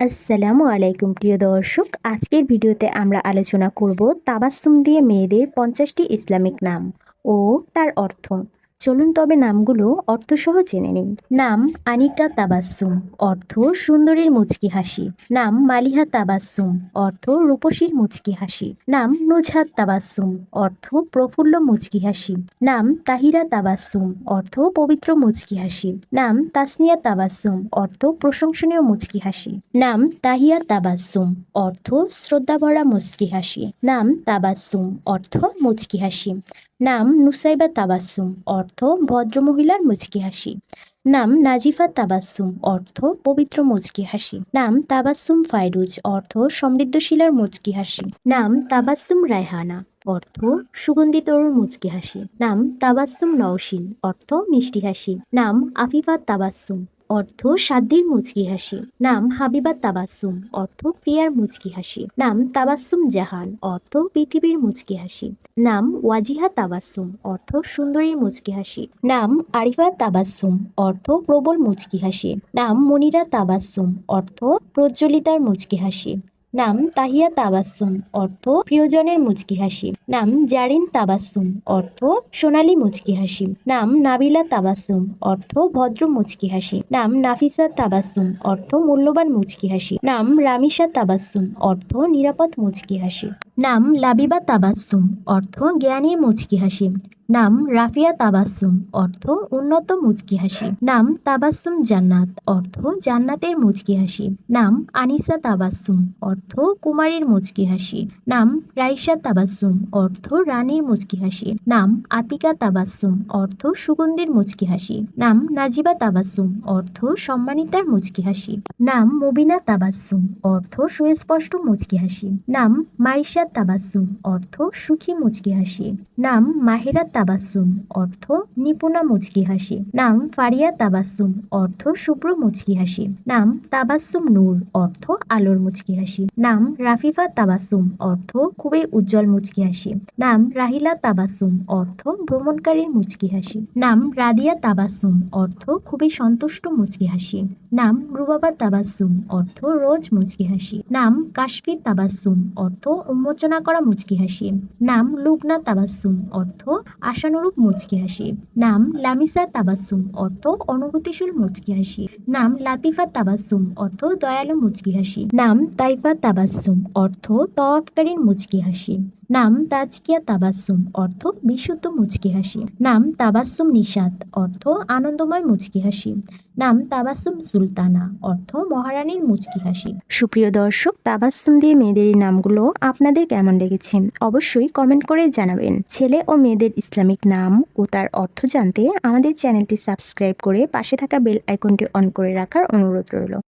আসসালামু আলাইকুম, প্রিয় দর্শক। আজকের ভিডিওতে আমরা আলোচনা করব তাবাস্তুম দিয়ে মেয়েদের পঞ্চাশটি ইসলামিক নাম ও তার অর্থ। চলুন তবে নামগুলো অর্থসহ জেনে নিন নাম আনিকা তাবাস্সুম, অর্থ সুন্দরীর মুচকি হাসি। নাম মালিহা তাবাস্সুম, অর্থ রূপসীর মুচকি হাসি। নাম নুজহাত তাবাসুম অর্থ প্রফুল্ল মুচকি হাসি। নাম তাহিরা তাবাস্সুম, অর্থ পবিত্র মুচকি হাসি। নাম তাসনিয়া তাবাস্সুম, অর্থ প্রশংসনীয় মুচকি হাসি। নাম তাহিয়া তাবাস্সুম, অর্থ শ্রদ্ধাভরা মুচকি হাসি। নাম তাবাস্সুম, অর্থ মুচকি হাসি। নাম নুসাইবা তাবাসুম অর্থ ভদ্রমহিলার মুচকি হাসি। নাম নাজিফা তাবাসুম অর্থ পবিত্র মুচকি হাসি। নাম তাবাসুম ফাইরুজ অর্থ সমৃদ্ধশীলার মুচকি হাসি। নাম তাবাসুম রায়হানা, অর্থ সুগন্ধি তরুণ মুচকি হাসি। নাম তাবাসুম নওশিন, অর্থ মিষ্টি হাসি। নাম আফিফা তাবাস্সুম। অর্থ সাদ্দির মুচকি হাসি। নাম হাবিবা তাবাসুম অর্থ প্রিয়ার মুচকি হাসি। নাম তাবাসুম জাহান, অর্থ পৃথিবীর মুচকি হাসি। নাম ওয়াজিহা তাবাসুম অর্থ সুন্দরীর মুচকি হাসি। নাম আরিফা তাবাসুম অর্থ প্রবল মুচকি হাসি। নাম মনিরা তাবাসুম অর্থ প্রজ্বলিতার মুচকি হাসি। নাম তাহিয়া তাবাস্সুম, অর্থ প্রিয়জনের মুচকি হাসি। নাম জারিন তাবাস্সুম, অর্থ সোনালী মুচকি হাসি। নাম নাবিলা তাবাস্সুম, অর্থ ভদ্র মুচকি হাসি। নাম নাফিসা তাবাস্সুম, অর্থ মূল্যবান মুচকি হাসি। নাম রামিসা তাবাস্সুম, অর্থ নিরাপদ মুচকি হাসি। নাম লাবিবা তাবাস্সুম, অর্থ জ্ঞানীর মুচকি হাসি। নাম রাফিয়া তাবাস্সুম, অর্থ উন্নত মুচকি হাসি। নাম তাবাস্সুম জান্নাত, অর্থ জান্নাতের মুচকি হাসি। নাম আনিসা তাবাস্সুম, অর্থ কুমারীর মুচকি হাসি। নাম রাইসা তাবাস্সুম, অর্থ রানীর মুচকি হাসি। নাম আতিকা তাবাস্সুম, অর্থ সুগন্ধির মুচকি হাসি। নাম নাজিবা তাবাস্সুম, অর্থ সম্মানিতার মুচকি হাসি। নাম মুবিনা তাবাস্সুম, অর্থ সুস্পষ্ট মুচকি হাসি। নাম মাইশা তাবাস্সুম, অর্থ সুখী মুচকি হাসি। নাম মাহেরা তাবাস্সুম, অর্থ নিপুণা মুচকি হাসি। নাম ফারিয়া তাবাস্সুম, অর্থ শুভ্র মুচকি হাসি। নাম তাবাস্সুম নূর, অর্থ আলোর মুচকি হাসি। নাম রাফিফা তাবাসুম অর্থ খুবই উজ্জ্বল মুচকি হাসি। নাম রাহিলা তাবাস্সুম, অর্থ ভ্রমণকারীর মুচকি হাসি। নাম রাদিয়া তাবাসুম অর্থ খুবই সন্তুষ্ট মুচকি হাসি। নাম রুবাবা তাবাসুম অর্থ রোজ মুচকি হাসি। নাম কাশফি তাবাসুম অর্থ উন্মোচনা করা মুচকি হাসি। নাম লুবনা তাবাসুম অর্থ আশানুরূপ মুচকি হাসি। নাম লামিসা তাবাসুম অর্থ অনুভূতিশীল মুচকি হাসি। নাম লাতিফা তাবাসুম অর্থ দয়ালু মুচকি হাসি। নাম তাইফা তাবাসুম অর্থ তওয়াবকারীর মুচকি হাসি। নাম তাজকিয়া তাবাস্সুম, অর্থ বিশুদ্ধ মুচকি হাসি। নাম তাবাস্সুম নিষাদ অর্থ আনন্দময় মুচকি হাসি। নাম তাবাসুম সুলতানা, অর্থ মহারানীর মুচকি হাসি। সুপ্রিয় দর্শক, তাবাস্সুম দিয়ে মেয়েদের নামগুলো আপনাদের কেমন লেগেছে? অবশ্যই কমেন্ট করে জানাবেন। ছেলে ও মেয়েদের ইসলামিক নাম ও তার অর্থ জানতে আমাদের চ্যানেলটি সাবস্ক্রাইব করে পাশে থাকা বেল আইকনটি অন করে রাখার অনুরোধ রইল।